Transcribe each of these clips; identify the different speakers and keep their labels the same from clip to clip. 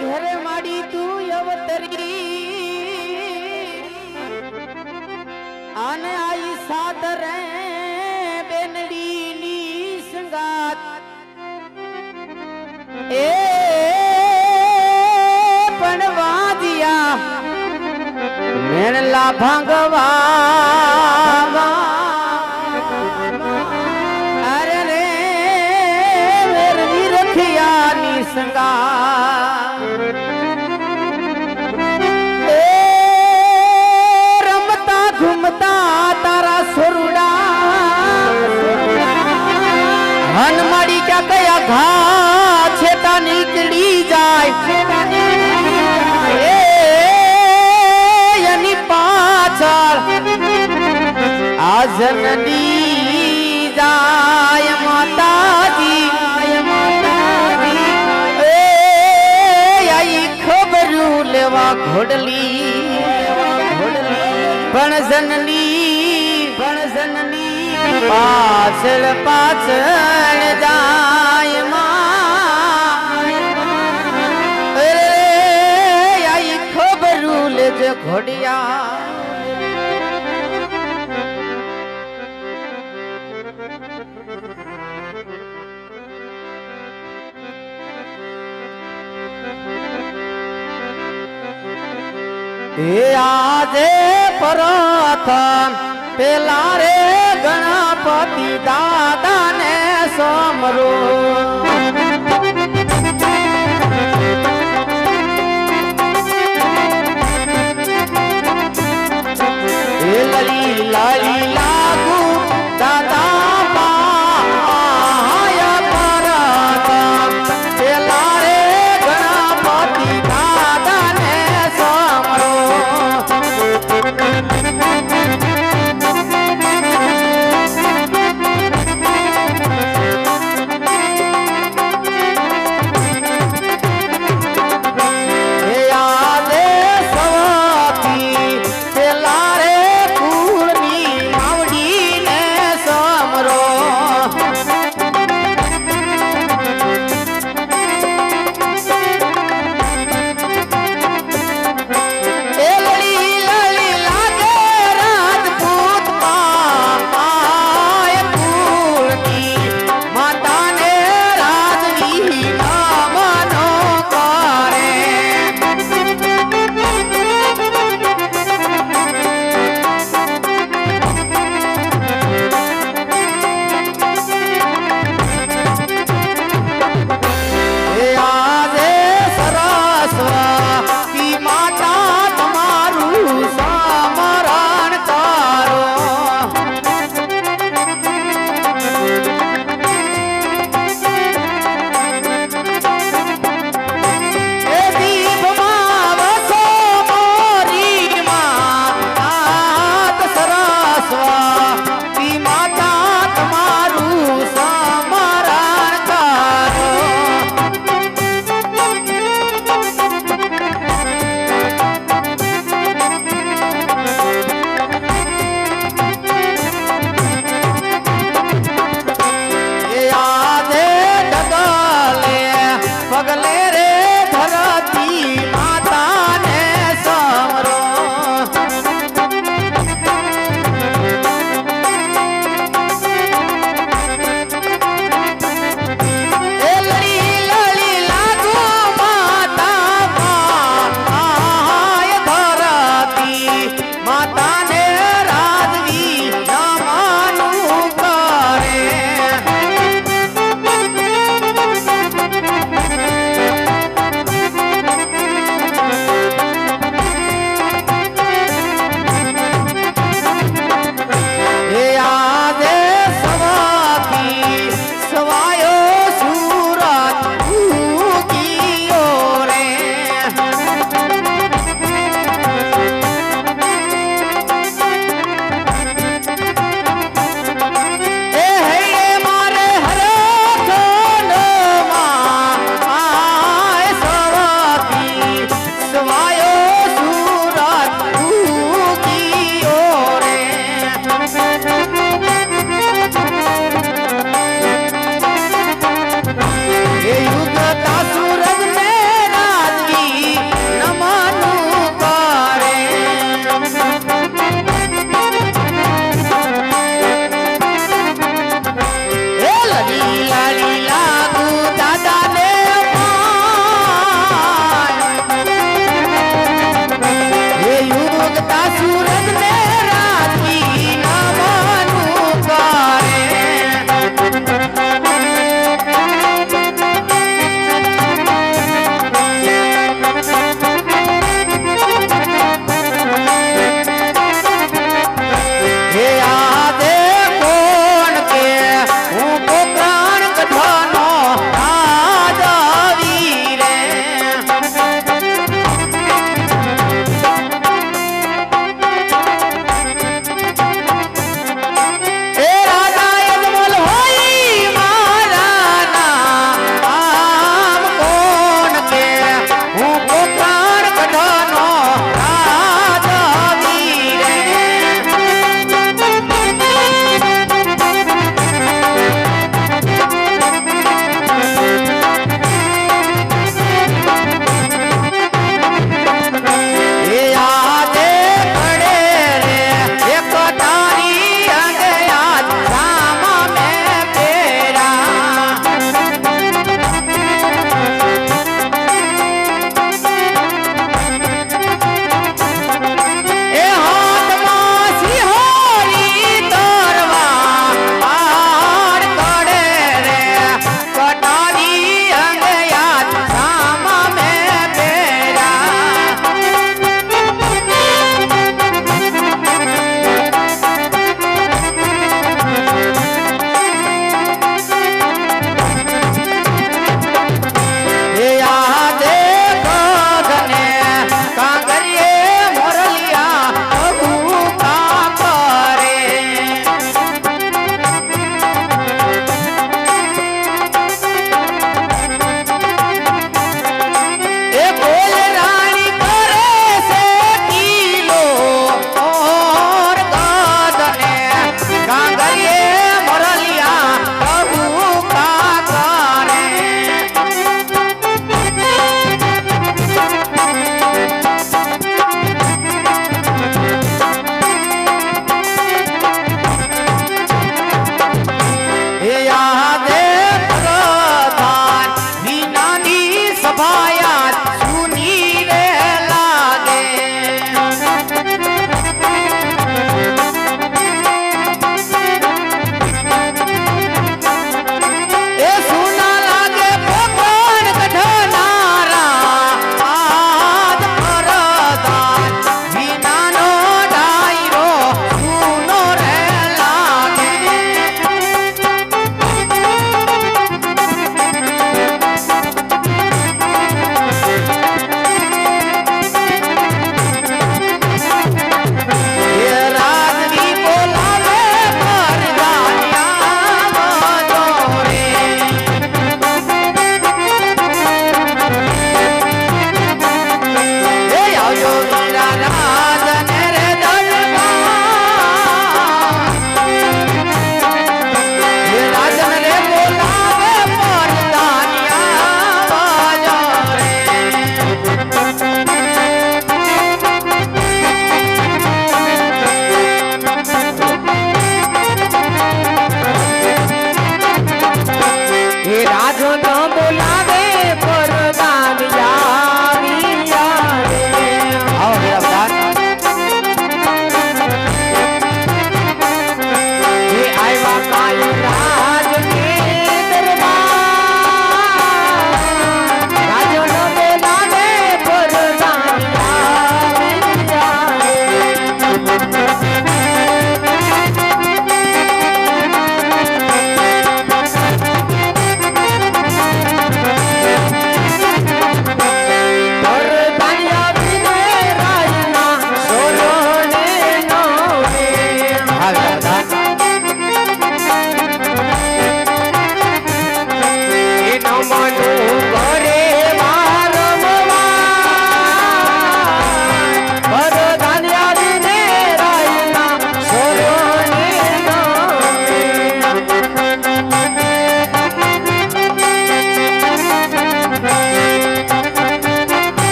Speaker 1: ઘેરે માડી તું અવતરી. આને આઈ સાદરે બેનડી ની સંગાત. એ પણ વાદિયા મેણલા ભાંગવા. અરે રે વેરની રખિયાની સંગા હનમાડી ક્યાં કયા ઘા છે તા નીકળી જાય? એની પાછળ આ જનની જાય માતાજી. ખબરું લેવા ઘોડલી. પણ જનની પાછળ પાછળ જાય માં. ખબરું લેજે ઘોડિયા. આજે પ્રથમ પેલા રે ગણપતિ દાદાને સમરો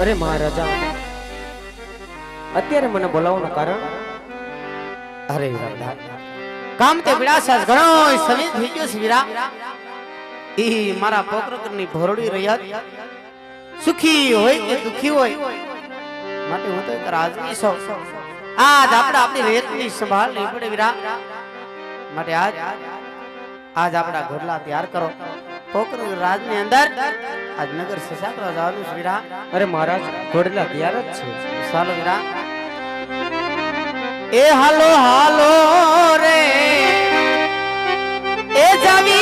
Speaker 1: અરે મહારાજા અત્યારે મને બોલાવવાનું કારણ? અરે વીરા કામ તે વિલાસાસ ઘણો સમય થઈ ગયો છે વીરા. ઈ મારા પોકરકરની ભોરડી રહ્યા સુખી હોય કે દુખી હોય? માટે હું તો એક રાજની સૌ આજ આપણે આપણી રેતની સંભાળ નહીં પડે વીરા. માટે આજ આજ આપણા ઘોડલા તૈયાર કરો. પોકર રાજની અંદર આજ નગર સસાકરા જવાનું છે વીરા.
Speaker 2: અરે મહારાજ ઘોડલા તૈયાર જ છે.
Speaker 1: ચાલો વીરા. એ હાલો હાલો રે. এ যাবি